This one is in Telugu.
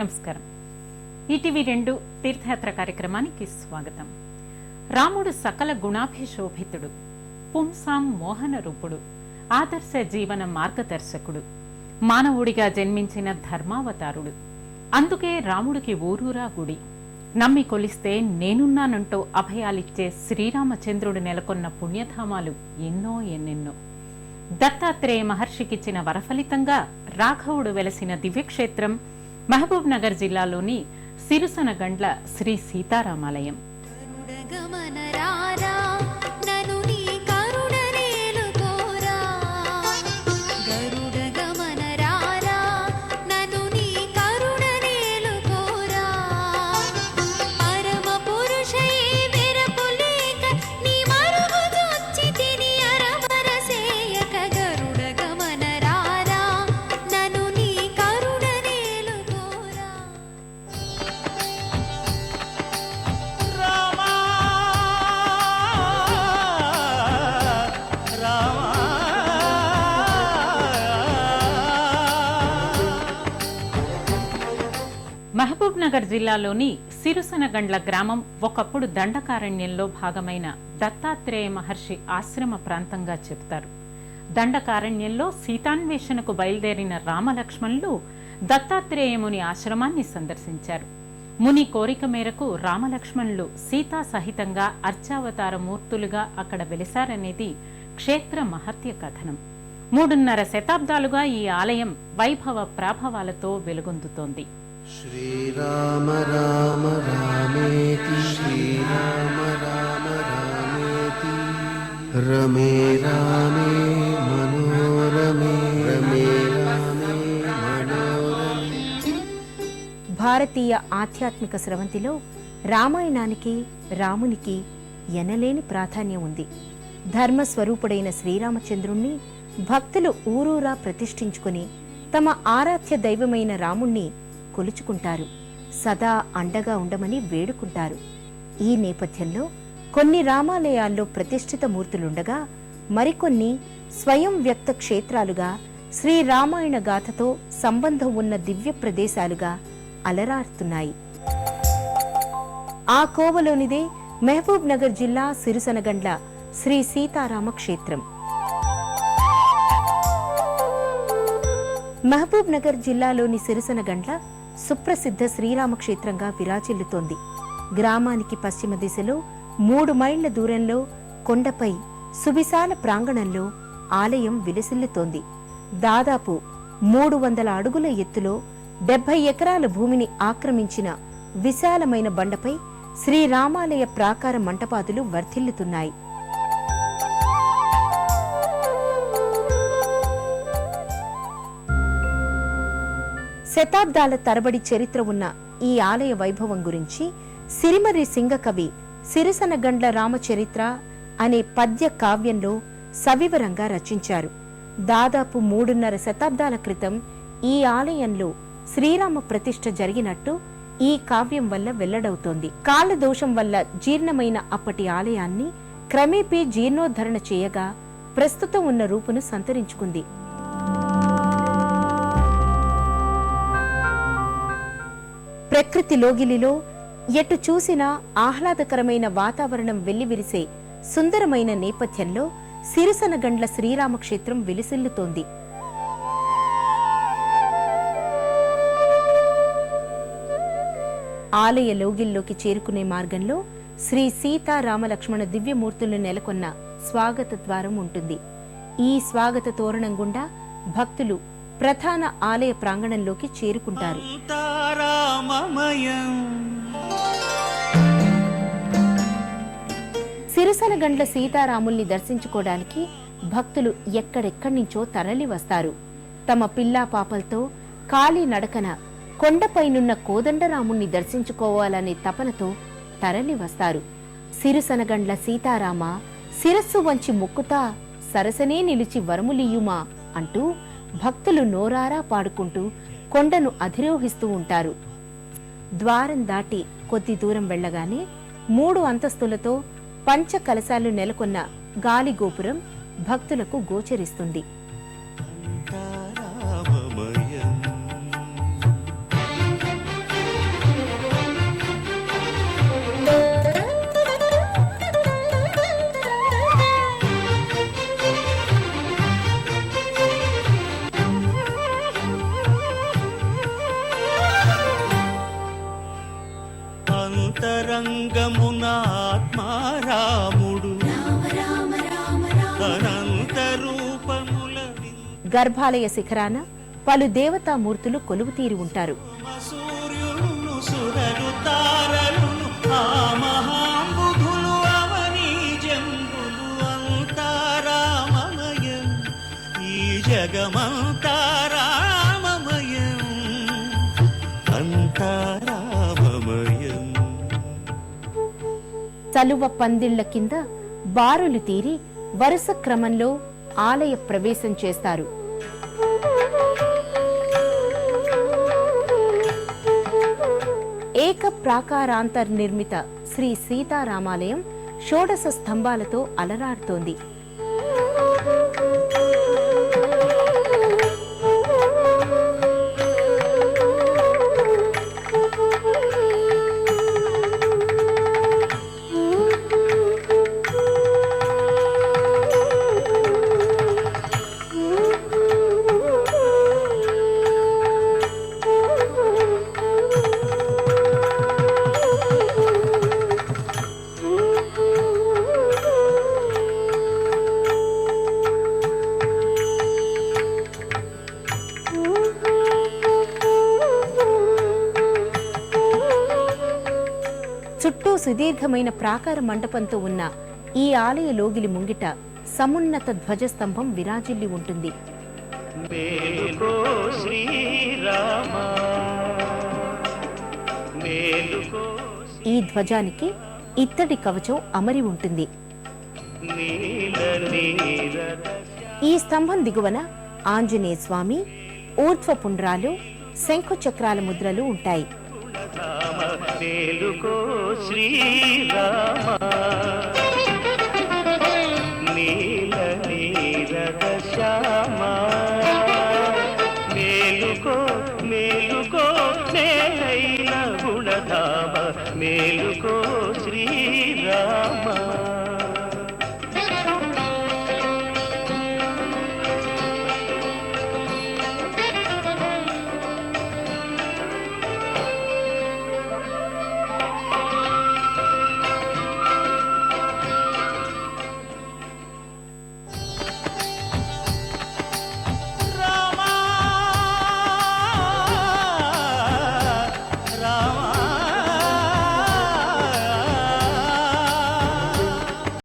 నమస్కారం. ఈటీవీ రెండు తీర్థయాత్ర కార్యక్రమానికి స్వాగతం. రాముడు సకల గుణాభిశోభితుడు పుంసాం మోహన రూపుడు ఆదర్శ జీవన మార్గదర్శకుడు మానవుడిగా జన్మించిన ధర్మావతారుడు. అందుకే రాముడికి ఊరూరా గుడి. నమ్మి కొలిస్తే నేనున్నానంటూ అభయాలిచ్చే శ్రీరామచంద్రుడు నెలకొన్న పుణ్యధామాలు ఎన్నో ఎన్నెన్నో. దత్తాత్రేయ మహర్షికిచ్చిన వరఫలితంగా రాఘవుడు వెలసిన దివ్యక్షేత్రం మహబూబ్ నగర్ జిల్లాలోని సిరుసనగండ్ల శ్రీ సీతారామాలయం. కరీంనగర్ జిల్లాలోని సిరుసనగండ్ల గ్రామం ఒకప్పుడు దండకారణ్యంలో భాగమైన దత్తాత్రేయ మహర్షి ఆశ్రమ ప్రాంతంగా చెబుతారు. దండకారణ్యంలో సీతాన్వేషణకు బయలుదేరిన రామలక్ష్మణులు దత్తాత్రేయముని ఆశ్రమాన్ని సందర్శించారు. ముని కోరిక మేరకు రామలక్ష్మణులు సీతా సహితంగా అర్చావతార మూర్తులుగా అక్కడ వెలిశారనేది క్షేత్ర మహత్య కథనం. మూడున్నర శతాబ్దాలుగా ఈ ఆలయం వైభవ ప్రాభవాలతో వెలుగొందుతోంది. श्रीराम राम रामेति श्रीराम राम रामेति रमे रामे मनोरमे रमे रामे मनोरमे భారతీయ ఆధ్యాత్మిక స్రవంతిలో రామాయణానికి రామునికి ఎనలేని ప్రాధాన్యం ఉంది ధర్మస్వరూపుడైన శ్రీరామచంద్రుణ్ణి భక్తులు ఊరూరా ప్రతిష్ఠించుకుని తమ ఆరాధ్య దైవమైన రాముణ్ణి కొలుచుకుంటారు. సదా అండగా ఉండమని వేడుకుంటారు. ఈ నేపథ్యంలో కొన్ని రామాలయాల్లో ప్రతిష్ఠిత మూర్తులుండగా మరికొన్ని స్వయం వ్యక్త క్షేత్రాలుగా శ్రీరామాయణ గాథతో సంబంధం ఉన్న దివ్య ప్రదేశాలుగా అలరారుతున్నాయి. ఆ కోవలోనిదే మహబూబ్ నగర్ జిల్లా సిరిసనగండ్ల శ్రీ సీతారామ క్షేత్రం. మహబూబ్ నగర్ జిల్లాలోని సిరిసనగండ్ల సుప్రసిద్ధ శ్రీరామక్షేత్రంగా విరాచిల్లుతోంది విరాజిల్లుతోంది. గ్రామానికి పశ్చిమ దిశలో మూడు మైళ్ళ దూరంలో కొండపై సువిశాల ప్రాంగణంలో ఆలయం విలసిల్లుతోంది. దాదాపు మూడు వందల అడుగుల ఎత్తులో డెబ్బై ఎకరాల భూమిని ఆక్రమించిన విశాలమైన బండపై శ్రీరామాలయ ప్రాకార మంటపాదులు వర్ధిల్లుతున్నాయి. శతాబ్దాల తరబడి చరిత్ర ఉన్న ఈ ఆలయ వైభవం గురించి సిరిమర్రి సింగకవి సిరిసనగండ్ల రామచరిత్ర అనే పద్య కావ్యంలో సవివరంగా రచించారు. దాదాపు మూడున్నర శతాబ్దాల క్రితం ఈ ఆలయంలో శ్రీరామ ప్రతిష్ఠ జరిగినట్టు ఈ కావ్యం వల్ల వెల్లడవుతోంది. కాళ్ళ దోషం వల్ల జీర్ణమైన అప్పటి ఆలయాన్ని క్రమేపీ జీర్ణోద్ధరణ చేయగా ప్రస్తుతం ఉన్న రూపును సంతరించుకుంది. ప్రకృతి లోగిలిలో ఎటు చూసినా ఆహ్లాదకరమైన వాతావరణం వెల్లివిరిసే సుందరమైన నేపథ్యంలో సిరిసనగండ్ల శ్రీరామక్షేత్రం విలిసిల్లుతోంది. ఆలయ లోగిల్లోకి చేరుకునే మార్గంలో శ్రీ సీతారామలక్ష్మణ దివ్యమూర్తులను నెలకొన్న స్వాగత ద్వారం ఉంటుంది. ఈ స్వాగత తోరణం గుండా భక్తులు ప్రధాన ఆలయ ప్రాంగణంలోకి చేరుకుంటారు. తారామమయం సిరిసనగండ్ల సీతారాముల్ని దర్శించుకోవడానికి భక్తులు ఎక్కడెక్కడి నుంచో తరలి వస్తారు. తమ పిల్లా పాపలతో కాలి నడకన కొండపైనున్న కోదండరాముణ్ణి దర్శించుకోవాలనే తపనతో తరలి వస్తారు. సిరిసనగండ్ల సీతారామ శిరస్సు వంచి మొక్కుతా సరసనే నిలిచి వరములియ్యుమా అంటూ భక్తులు నోరారా పాడుకుంటూ కొండను అధిరోహిస్తూ ఉంటారు. ద్వారం దాటి కొద్ది దూరం వెళ్ళగానే మూడు అంతస్తులతో పంచ కలశాలు నెలకొన్న గాలి గోపురం భక్తులకు గోచరిస్తుంది. గర్భాలయ శిఖరాన పలు దేవతామూర్తులు కొలువుతీరి ఉంటారు. సూర్యుడును సలువ పందిళ్ళ కింద బారులు తీరి వరుస క్రమంలో ఆలయ ప్రవేశం చేస్తారు. ఏక ప్రాకారాంతర్నిర్మిత శ్రీ సీతారామాలయం షోడశ స్తంభాలతో అలరారుతోంది. సుదీర్ఘమైన ప్రాకార మండపంతో ఉన్న ఈ ఆలయ లోగిలి ముంగిట సమున్నత ధ్వజస్తంభం విరాజిల్లి ఉంటుంది. ఈ ధ్వజానికి ఇత్తడి కవచం అమరి ఉంటుంది. ఈ స్తంభం దిగువన ఆంజనేయ స్వామి ఊర్ధ్వ పుండ్రాలు శంఖు చక్రాల ముద్రలు ఉంటాయి. రామ మేలుకో శ్రీరామ.